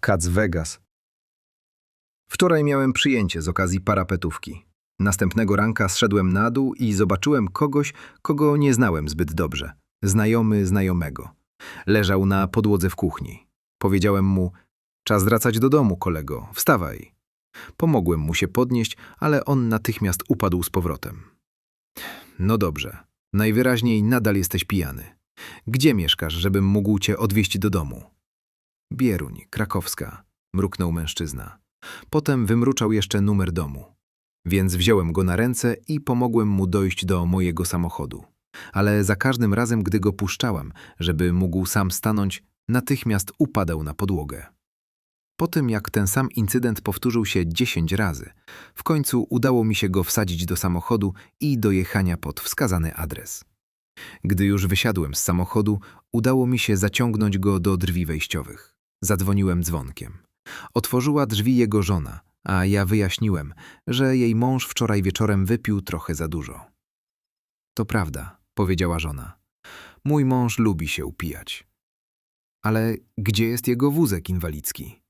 Kac Vegas. Wczoraj miałem przyjęcie z okazji parapetówki. Następnego ranka zszedłem na dół i zobaczyłem kogoś, kogo nie znałem zbyt dobrze. Znajomy znajomego. Leżał na podłodze w kuchni. Powiedziałem mu, czas wracać do domu, kolego, wstawaj. Pomogłem mu się podnieść, ale on natychmiast upadł z powrotem. No dobrze, najwyraźniej nadal jesteś pijany. Gdzie mieszkasz, żebym mógł cię odwieźć do domu? Bieruń, krakowska, mruknął mężczyzna. Potem wymruczał jeszcze numer domu. Więc wziąłem go na ręce i pomogłem mu dojść do mojego samochodu. Ale za każdym razem, gdy go puszczałam, żeby mógł sam stanąć, natychmiast upadał na podłogę. Po tym, jak ten sam incydent powtórzył się dziesięć razy, w końcu udało mi się go wsadzić do samochodu i do jechania pod wskazany adres. Gdy już wysiadłem z samochodu, udało mi się zaciągnąć go do drzwi wejściowych. Zadzwoniłem dzwonkiem. Otworzyła drzwi jego żona, a ja wyjaśniłem, że jej mąż wczoraj wieczorem wypił trochę za dużo. To prawda, powiedziała żona. Mój mąż lubi się upijać. Ale gdzie jest jego wózek inwalidzki?